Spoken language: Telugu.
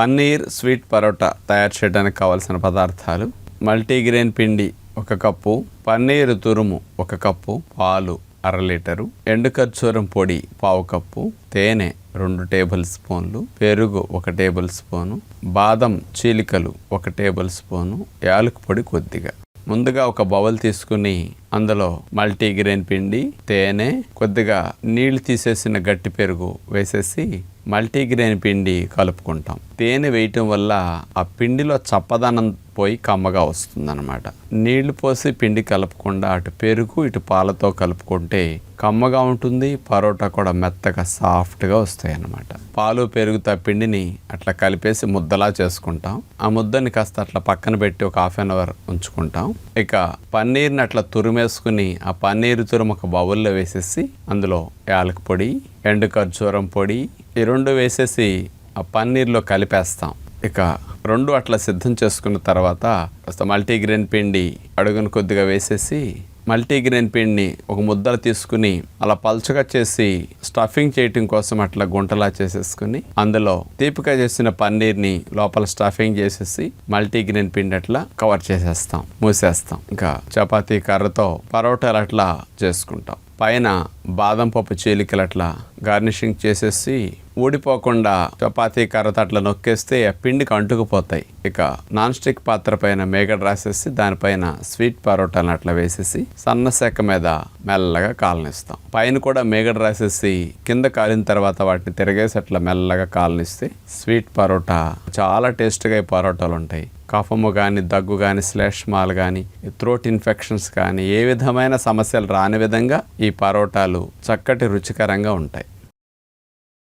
పన్నీర్ స్వీట్ పరోటా తయారు చేయడానికి కావలసిన పదార్థాలు. మల్టీగ్రెయిన్ పిండి ఒక కప్పు పన్నీరు తురుము ఒక కప్పు పాలు అర లీటరు ఎండు ఖర్జూరం పొడి పావు కప్పు తేనె రెండు టేబుల్ స్పూన్లు పెరుగు ఒక టేబుల్ స్పూను బాదం చీలికలు ఒక టేబుల్ స్పూను యాలకు పొడి కొద్దిగా. ముందుగా ఒక బౌల్ తీసుకుని అందులో మల్టీగ్రెయిన్ పిండి తేనె కొద్దిగా నీళ్ళు తీసేసిన గట్టి పెరుగు వేసేసి మల్టీగ్రెయిన్ పిండి కలుపుకుంటాం. తేనె వేయటం వల్ల ఆ పిండిలో చప్పదనం పోయి కమ్మగా వస్తుందన్నమాట. నీళ్ళు పోసి పిండి కలపకుండా అటు పెరుగు ఇటు పాలతో కలుపుకుంటే కమ్మగా ఉంటుంది పరోటా కూడా మెత్తగా సాఫ్ట్గా వస్తాయి అన్నమాట పాలు పెరుగుతా ఆ పిండిని అట్లా కలిపేసి ముద్దలా చేసుకుంటాం. ఆ ముద్దని కాస్త అట్లా పక్కన పెట్టి ఒక హాఫ్ అన్ అవర్ ఉంచుకుంటాం. ఇక పన్నీర్ని అట్లా తురిమేసుకుని ఆ పన్నీరు తురుము ఒక బౌల్లో వేసేసి అందులో యాలక పొడి ఎండు ఖర్జూరం పొడి ఈ రెండు వేసేసి ఆ పన్నీర్లో కలిపేస్తాం. ఇక రెండు అట్లా సిద్ధం చేసుకున్న తర్వాత కాస్త మల్టీగ్రెయిన్ పిండి అడుగును కొద్దిగా వేసేసి మల్టీగ్రెయిన్ పిండిని ఒక ముద్దలు తీసుకుని అలా పల్చగా చేసి స్టఫింగ్ చేయటం కోసం అట్లా గుంటలా చేసేసుకుని అందులో తీపిక చేసిన పన్నీర్ని లోపల స్టఫింగ్ చేసేసి మల్టీగ్రెయిన్ పిండి అట్లా కవర్ చేసేస్తాం మూసేస్తాం. ఇంకా చపాతీ కర్రతో పరోటాలు అట్లా చేసుకుంటాం. పైన బాదం పప్పు చీలికలు అట్లా గార్నిషింగ్ చేసేసి ఊడిపోకుండా చపాతీ కర్రతో అట్లా నొక్కేస్తే ఆ పిండికి అంటుకుపోతాయి. ఇక నాన్ స్టిక్ పాత్ర పైన మేగడ రాసేసి దానిపైన స్వీట్ పరోటాలను అట్లా వేసేసి సన్న సెక్క మీద మెల్లగా కాలనిస్తాం. పైన కూడా మేగడ రాసేసి కింద కాలిన తర్వాత వాటిని తిరగేసి అట్లా మెల్లగా కాలనిస్తే స్వీట్ పరోటా చాలా టేస్ట్గా ఈ పరోటాలు ఉంటాయి. కఫము కానీ దగ్గు కానీ శ్లేష్మాలు కానీ థ్రోట్ ఇన్ఫెక్షన్స్ కానీ ఏ విధమైన సమస్యలు రాని విధంగా ఈ పరోటాలు చక్కటి రుచికరంగా ఉంటాయి.